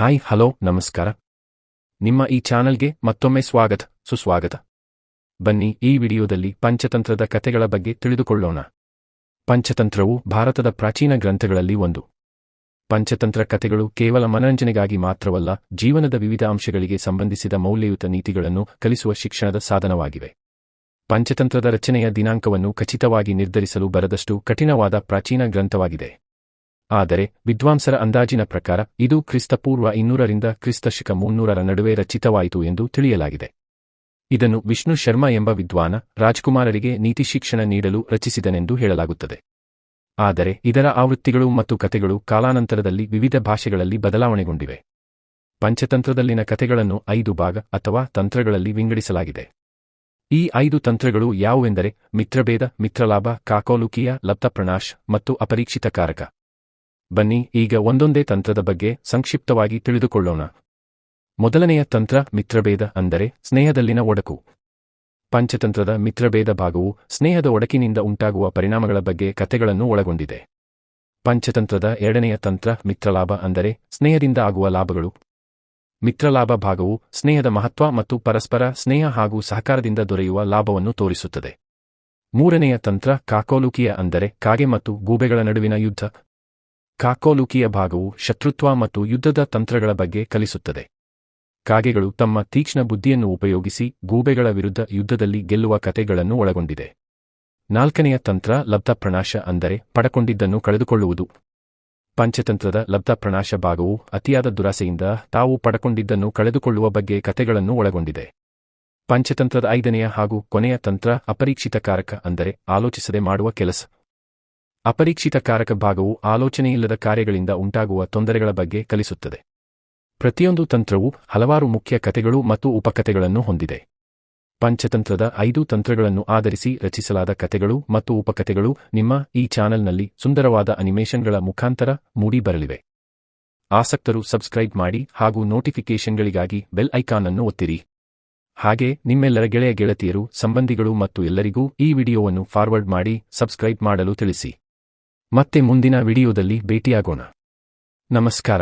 Hi, hello, ನಮಸ್ಕಾರ. ನಿಮ್ಮ ಈ ಚಾನಲ್ಗೆ ಮತ್ತೊಮ್ಮೆ ಸ್ವಾಗತ, ಸುಸ್ವಾಗತ. ಬನ್ನಿ, ಈ ವಿಡಿಯೋದಲ್ಲಿ ಪಂಚತಂತ್ರದ ಕಥೆಗಳ ಬಗ್ಗೆ ತಿಳಿದುಕೊಳ್ಳೋಣ. ಪಂಚತಂತ್ರವು ಭಾರತದ ಪ್ರಾಚೀನ ಗ್ರಂಥಗಳಲ್ಲಿ ಒಂದು. ಪಂಚತಂತ್ರ ಕಥೆಗಳು ಕೇವಲ ಮನರಂಜನೆಗಾಗಿ ಮಾತ್ರವಲ್ಲ, ಜೀವನದ ವಿವಿಧ ಅಂಶಗಳಿಗೆ ಸಂಬಂಧಿಸಿದ ಮೌಲ್ಯಯುತ ನೀತಿಗಳನ್ನು ಕಲಿಸುವ ಶಿಕ್ಷಣದ ಸಾಧನವಾಗಿವೆ. ಪಂಚತಂತ್ರದ ರಚನೆಯ ದಿನಾಂಕವನ್ನು ಖಚಿತವಾಗಿ ನಿರ್ಧರಿಸಲು ಬರದಷ್ಟು ಕಠಿಣವಾದ ಪ್ರಾಚೀನ ಗ್ರಂಥವಾಗಿದೆ. ಆದರೆ ವಿದ್ವಾಂಸರ ಅಂದಾಜಿನ ಪ್ರಕಾರ ಇದು ಕ್ರಿಸ್ತಪೂರ್ವ ಇನ್ನೂರರಿಂದ ಕ್ರಿಸ್ತಶಿಕ ಮುನ್ನೂರರ ನಡುವೆ ರಚಿತವಾಯಿತು ಎಂದು ತಿಳಿಯಲಾಗಿದೆ. ಇದನ್ನು ವಿಷ್ಣು ಶರ್ಮಾ ಎಂಬ ವಿದ್ವಾನ ರಾಜ್ಕುಮಾರರಿಗೆ ನೀತಿ ಶಿಕ್ಷಣ ನೀಡಲು ರಚಿಸಿದನೆಂದು ಹೇಳಲಾಗುತ್ತದೆ. ಆದರೆ ಇದರ ಆವೃತ್ತಿಗಳು ಮತ್ತು ಕಥೆಗಳು ಕಾಲಾನಂತರದಲ್ಲಿ ವಿವಿಧ ಭಾಷೆಗಳಲ್ಲಿ ಬದಲಾವಣೆಗೊಂಡಿವೆ. ಪಂಚತಂತ್ರದಲ್ಲಿನ ಕಥೆಗಳನ್ನು ಐದು ಭಾಗ ಅಥವಾ ತಂತ್ರಗಳಲ್ಲಿ ವಿಂಗಡಿಸಲಾಗಿದೆ. ಈ ಐದು ತಂತ್ರಗಳು ಯಾವುವೆಂದರೆ ಮಿತ್ರಭೇದ, ಮಿತ್ರಲಾಭ, ಕಾಕೋಲುಕಿಯ ಲಪ್ತಪ್ರಣಾಶ್ ಮತ್ತು ಅಪರೀಕ್ಷಿತ ಕಾರಕ ಬನ್ನಿ, ಈಗ ಒಂದೊಂದೇ ತಂತ್ರದ ಬಗ್ಗೆ ಸಂಕ್ಷಿಪ್ತವಾಗಿ ತಿಳಿದುಕೊಳ್ಳೋಣ. ಮೊದಲನೆಯ ತಂತ್ರ ಮಿತ್ರಭೇದ ಅಂದರೆ ಸ್ನೇಹದಲ್ಲಿನ ಒಡಕು. ಪಂಚತಂತ್ರದ ಮಿತ್ರಭೇದ ಭಾಗವು ಸ್ನೇಹದ ಒಡಕಿನಿಂದ ಉಂಟಾಗುವ ಪರಿಣಾಮಗಳ ಬಗ್ಗೆ ಕಥೆಗಳನ್ನು ಒಳಗೊಂಡಿದೆ. ಪಂಚತಂತ್ರದ ಎರಡನೆಯ ತಂತ್ರ ಮಿತ್ರಲಾಭ ಅಂದರೆ ಸ್ನೇಹದಿಂದ ಆಗುವ ಲಾಭಗಳು. ಮಿತ್ರಲಾಭ ಭಾಗವು ಸ್ನೇಹದ ಮಹತ್ವ ಮತ್ತು ಪರಸ್ಪರ ಸ್ನೇಹ ಹಾಗೂ ಸಹಕಾರದಿಂದ ದೊರೆಯುವ ಲಾಭವನ್ನು ತೋರಿಸುತ್ತದೆ. ಮೂರನೆಯ ತಂತ್ರ ಕಾಕೋಲುಕಿಯ ಅಂದರೆ ಕಾಗೆ ಮತ್ತು ಗೂಬೆಗಳ ನಡುವಿನ ಯುದ್ಧ. ಕಾಕೋಲುಕಿಯ ಭಾಗವು ಶತ್ರುತ್ವ ಮತ್ತು ಯುದ್ಧದ ತಂತ್ರಗಳ ಬಗ್ಗೆ ಕಲಿಸುತ್ತದೆ. ಕಾಗೆಗಳು ತಮ್ಮ ತೀಕ್ಷ್ಣ ಬುದ್ಧಿಯನ್ನು ಉಪಯೋಗಿಸಿ ಗೂಬೆಗಳ ವಿರುದ್ಧ ಯುದ್ಧದಲ್ಲಿ ಗೆಲ್ಲುವ ಕಥೆಗಳನ್ನು ಒಳಗೊಂಡಿದೆ. ನಾಲ್ಕನೆಯ ತಂತ್ರ ಲಬ್ಧಪ್ರಣಾಶ ಅಂದರೆ ಪಡಕೊಂಡಿದ್ದನ್ನು ಕಳೆದುಕೊಳ್ಳುವುದು. ಪಂಚತಂತ್ರದ ಲಬ್ಧಪ್ರಣಾಶ ಭಾಗವು ಅತಿಯಾದ ದುರಾಸೆಯಿಂದ ತಾವು ಪಡಕೊಂಡಿದ್ದನ್ನು ಕಳೆದುಕೊಳ್ಳುವ ಬಗ್ಗೆ ಕಥೆಗಳನ್ನು ಒಳಗೊಂಡಿದೆ. ಪಂಚತಂತ್ರದ ಐದನೆಯ ಹಾಗೂ ಕೊನೆಯ ತಂತ್ರ ಅಪರೀಕ್ಷಿತ ಕಾರಕ ಅಂದರೆ ಆಲೋಚಿಸದೆ ಮಾಡುವ ಕೆಲಸ. ಅಪರೀಕ್ಷಿತ ಕಾರಕ ಭಾಗವು ಆಲೋಚನೆಯಿಲ್ಲದ ಕಾರ್ಯಗಳಿಂದ ಉಂಟಾಗುವ ತೊಂದರೆಗಳ ಬಗ್ಗೆ ಕಲಿಸುತ್ತದೆ. ಪ್ರತಿಯೊಂದು ತಂತ್ರವು ಹಲವಾರು ಮುಖ್ಯ ಕಥೆಗಳು ಮತ್ತು ಉಪಕಥೆಗಳನ್ನು ಹೊಂದಿದೆ. ಪಂಚತಂತ್ರದ ಐದು ತಂತ್ರಗಳನ್ನು ಆಧರಿಸಿ ರಚಿಸಲಾದ ಕಥೆಗಳು ಮತ್ತು ಉಪಕಥೆಗಳು ನಿಮ್ಮ ಈ ಚಾನೆಲ್ನಲ್ಲಿ ಸುಂದರವಾದ ಅನಿಮೇಷನ್ಗಳ ಮುಖಾಂತರ ಮೂಡಿಬರಲಿವೆ ಆಸಕ್ತರು ಸಬ್ಸ್ಕ್ರೈಬ್ ಮಾಡಿ ಹಾಗೂ ನೋಟಿಫಿಕೇಷನ್ಗಳಿಗಾಗಿ ಬೆಲ್ ಐಕಾನ್ ಅನ್ನು ಒತ್ತಿರಿ. ಹಾಗೆ ನಿಮ್ಮೆಲ್ಲರ ಗೆಳೆಯ ಗೆಳತಿಯರು, ಸಂಬಂಧಿಗಳು ಮತ್ತು ಎಲ್ಲರಿಗೂ ಈ ವಿಡಿಯೋವನ್ನು ಫಾರ್ವರ್ಡ್ ಮಾಡಿ ಸಬ್ಸ್ಕ್ರೈಬ್ ಮಾಡಲು ತಿಳಿಸಿ. ಮತ್ತೆ ಮುಂದಿನ ವಿಡಿಯೋದಲ್ಲಿ ಭೇಟಿಯಾಗೋಣ. ನಮಸ್ಕಾರ.